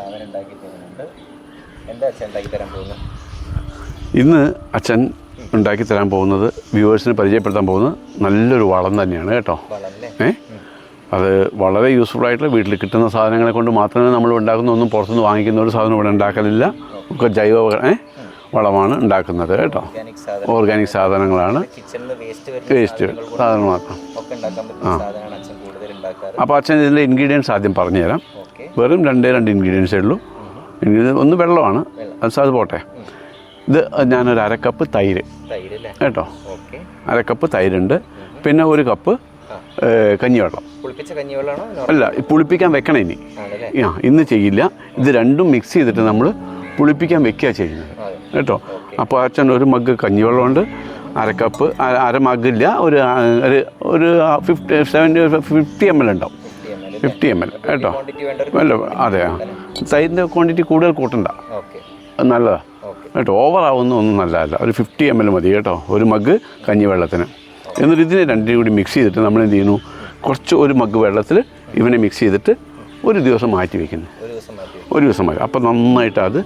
അങ്ങനെ ഉണ്ടാക്കി എന്താ അച്ഛൻ ഉണ്ടാക്കി തരാൻ പോകുന്നത്? ഇന്ന് അച്ഛൻ ഉണ്ടാക്കി തരാൻ പോകുന്നത് വ്യൂവേഴ്സിന് പരിചയപ്പെടുത്താൻ പോകുന്നത് നല്ലൊരു വളം തന്നെയാണ് കേട്ടോ. ഏ? അത് വളരെ യൂസ്ഫുൾ ആയിട്ടുള്ള വീട്ടിൽ കിട്ടുന്ന സാധനങ്ങളെ കൊണ്ട് മാത്രമേ നമ്മൾ ഉണ്ടാക്കുന്ന ഒന്നും പുറത്തുനിന്ന് വാങ്ങിക്കുന്ന ഒരു സാധനം ഇവിടെ ഉണ്ടാക്കലില്ല. ഒക്കെ ജൈവ ഏ? വളമാണ് ഉണ്ടാക്കുന്നത് കേട്ടോ. ഓർഗാനിക് സാധനം സാധനങ്ങളാണ്. വേസ്റ്റ് വേസ്റ്റ് വരുന്ന സാധനം മാത്രം. ഒക്കെ അപ്പോൾ അച്ഛൻ ഇതിന്റെ ഇൻഗ്രീഡിയൻസ് ആദ്യം പറഞ്ഞുതരാം. തരാം വെറും രണ്ടേ രണ്ട് ഇൻഗ്രീഡിയൻസേ ഉള്ളൂ. ഇൻഗ്രീഡിയൻസ് ഒന്ന് വെള്ളമാണ്. അത് പോട്ടെ. ഇത് ഞാനൊരു അരക്കപ്പ് തൈര്. കേട്ടോ? അരക്കപ്പ് തൈരുണ്ട്. പിന്നെ ഒരു കപ്പ് കഞ്ഞിവെള്ളം. അല്ല പുളിപ്പിക്കാൻ വെക്കണം ഇനി. ആ ഇന്ന് ചെയ്യില്ല. ഇത് രണ്ടും മിക്സ് ചെയ്തിട്ട് നമ്മൾ പുളിപ്പിക്കാൻ വെക്കുക ചെയ്യുന്നത്. കേട്ടോ? അപ്പോൾ അച്ഛൻ ഒരു മഗ് കഞ്ഞിവെള്ളമുണ്ട്. അരക്കപ്പ് അര- അര മഗ്ഗില്ല ഒരു ഒരു ഒരു fifty seventy fifty M L ഉണ്ടാവും. ഫിഫ്റ്റി എം എൽ കേട്ടോ? അല്ല അതെ ആ. തൈരിന്റെ ക്വാണ്ടിറ്റി കൂടുതൽ കൂട്ടണ്ട. നല്ലതാണ് കേട്ടോ ഓവർ ആവുന്ന ഒന്നും നല്ലതല്ല. ഒരു ഫിഫ്റ്റി എം എൽ മതി കേട്ടോ. ഒരു മഗ് കഞ്ഞിവെള്ളത്തിന് എന്നിട്ട് ഇതിനെ രണ്ടിനും കൂടി മിക്സ് ചെയ്തിട്ട് നമ്മൾ എന്ത് ചെയ്യുന്നു? കുറച്ച് ഒരു മഗ് വെള്ളത്തിൽ ഇവനെ മിക്സ് ചെയ്തിട്ട് ഒരു ദിവസം മാറ്റി വയ്ക്കുന്നു ഒരു ദിവസം മാറ്റി അപ്പോൾ നന്നായിട്ട് അത്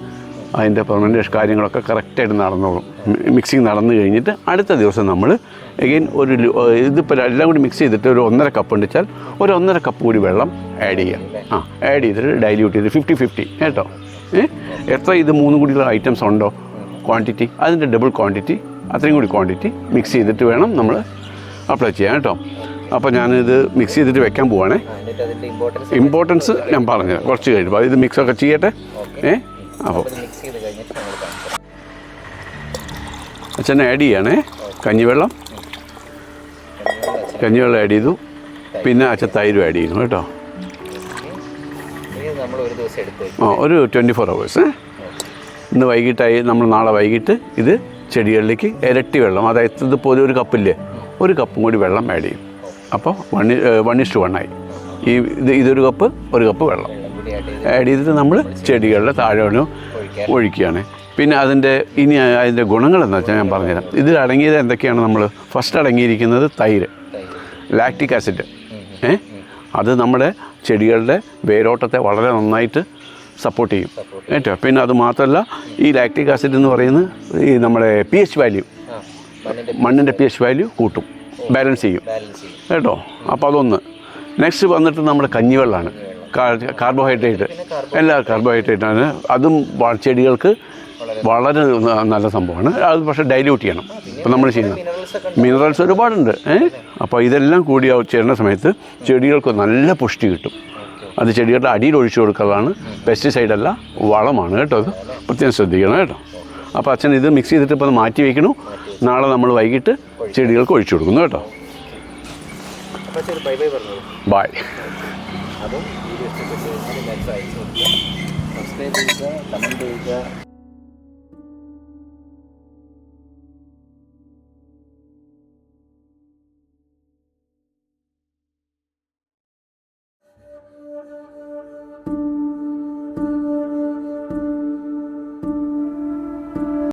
അതിന്റെ പെർമനന്റ് കാര്യങ്ങളൊക്കെ കറക്റ്റായിട്ട് നടന്നോളും. മിക്സിങ് നടന്നു കഴിഞ്ഞിട്ട് അടുത്ത ദിവസം നമ്മൾ എഗെയിൻ ഒരു ഇതിപ്പോൾ എല്ലാം കൂടി മിക്സ് ചെയ്തിട്ട് ഒരു ഒന്നര കപ്പ് ഉണ്ടിച്ചാൽ ഒരു ഒന്നര കപ്പ് കൂടി വെള്ളം ആഡ് ചെയ്യാം. ആ ആഡ് ചെയ്തിട്ട് ഡൈല്യൂട്ട് ചെയ്ത് ഫിഫ്റ്റി ഫിഫ്റ്റി കേട്ടോ? എത്ര ഇത് മൂന്നും കൂടിയുള്ള ഐറ്റംസ് ഉണ്ടോ? ക്വാണ്ടിറ്റി അതിന്റെ ഡബിൾ ക്വാണ്ടിറ്റി അത്രയും കൂടി ക്വാണ്ടിറ്റി മിക്സ് ചെയ്തിട്ട് വേണം നമ്മൾ അപ്ലൈ ചെയ്യാൻ കേട്ടോ? അപ്പോൾ ഞാനിത് മിക്സ് ചെയ്തിട്ട് വെക്കാൻ പോവാണേ. ഇമ്പോർട്ടൻസ് ഞാൻ പറഞ്ഞു കുറച്ച് കഴിയുമ്പോൾ ഇത് മിക്സൊക്കെ ചെയ്യട്ടെ. ഏ? അപ്പോൾ മിക്സ് ചെയ്ത് കഴിഞ്ഞിട്ട് നമ്മൾ കാണിക്കാം അച്ഛനെ ആഡ് ചെയ്യണേ. കഞ്ഞിവെള്ളം. കഞ്ഞിവെള്ളം അച്ഛൻ ആഡ് ചെയ്തു പിന്നെ അച്ഛൻ തൈരും ആഡ് ചെയ്യുന്നു കേട്ടോ. ആ ഒരു ട്വന്റി ഫോർ അവേഴ്സ് ഇന്ന് വൈകിട്ടായി നമ്മൾ നാളെ വൈകിട്ട് ഇത് ചെടികളിലേക്ക് ഇരട്ടി വെള്ളം അതായത് ഇതുപോലെ ഒരു കപ്പില്ലേ ഒരു കപ്പും കൂടി വെള്ളം ആഡ് ചെയ്യും. അപ്പോൾ വൺ വൺ ഇഷ്ടു വണ്ണായി ഈ ഇത് ഇതൊരു കപ്പ് ഒരു കപ്പ് വെള്ളം. ആഡ് ചെയ്ത് ചെയ്തിട്ട് നമ്മൾ ചെടികളുടെ താഴെ ഒന്ന് ഒഴിക്കുകയാണ്. പിന്നെ അതിന്റെ ഇനി അതിന്റെ ഗുണങ്ങളെന്ന് വെച്ചാൽ ഞാൻ പറഞ്ഞുതരാം. ഇതിൽ അടങ്ങിയത് എന്തൊക്കെയാണ് നമ്മൾ? ഫസ്റ്റ് അടങ്ങിയിരിക്കുന്നത് തൈര്. ലാക്റ്റിക് ആസിഡ് ഏ? അത് നമ്മുടെ ചെടികളുടെ വേരോട്ടത്തെ വളരെ നന്നായിട്ട് സപ്പോർട്ട് ചെയ്യും. ഏറ്റവും. പിന്നെ അത് മാത്രമല്ല ഈ ലാക്റ്റിക് ആസിഡ് എന്ന് പറയുന്നത് ഈ നമ്മുടെ പി എച്ച് വാല്യൂ മണ്ണിന്റെ പി എച്ച് വാല്യൂ കൂട്ടും. ബാലൻസ് ചെയ്യും. ബാലൻസ് ചെയ്യും. കേട്ടോ? അപ്പോൾ അതൊന്ന്. നെക്സ്റ്റ് വന്നിട്ട് നമ്മുടെ കഞ്ഞിവെള്ളമാണ്. കാർബോഹൈഡ്രേറ്റ്. എല്ലാ കാർബോഹൈഡ്രേറ്റാണ്. അതും ചെടികൾക്ക് വളരെ നല്ല സംഭവമാണ്. അത് പക്ഷേ ഡൈല്യൂട്ട് ചെയ്യണം. ഇപ്പം നമ്മൾ ചെയ്യുന്നത് മിനറൽസ് ഒരുപാടുണ്ട്. ഏഹ് അപ്പോൾ ഇതെല്ലാം കൂടി ചേരുന്ന സമയത്ത് ചെടികൾക്ക് നല്ല പുഷ്ടി കിട്ടും. അത് ചെടികളുടെ അടിയിൽ ഒഴിച്ചു കൊടുക്കുന്നതാണ് പെസ്റ്റിസൈഡ് അല്ല വളമാണ് കേട്ടോ അത്. പ്രത്യേകം ശ്രദ്ധിക്കണം കേട്ടോ. അപ്പോൾ അച്ഛൻ ഇത് മിക്സ് ചെയ്തിട്ട് ഇപ്പോൾ അത് മാറ്റി വയ്ക്കണു നാളെ നമ്മൾ വൈകിട്ട് ചെടികൾക്ക് ഒഴിച്ചു കൊടുക്കുന്നു കേട്ടോ. ബൈ. അതും വീഡിയോ ഇഷ്ടപ്പെട്ട് കഴിഞ്ഞാൽ എല്ലാവരും അയച്ചു കൊടുക്കുക. സബ്സ്ക്രൈബ് ചെയ്യുക കമന്റ് ചെയ്യുക.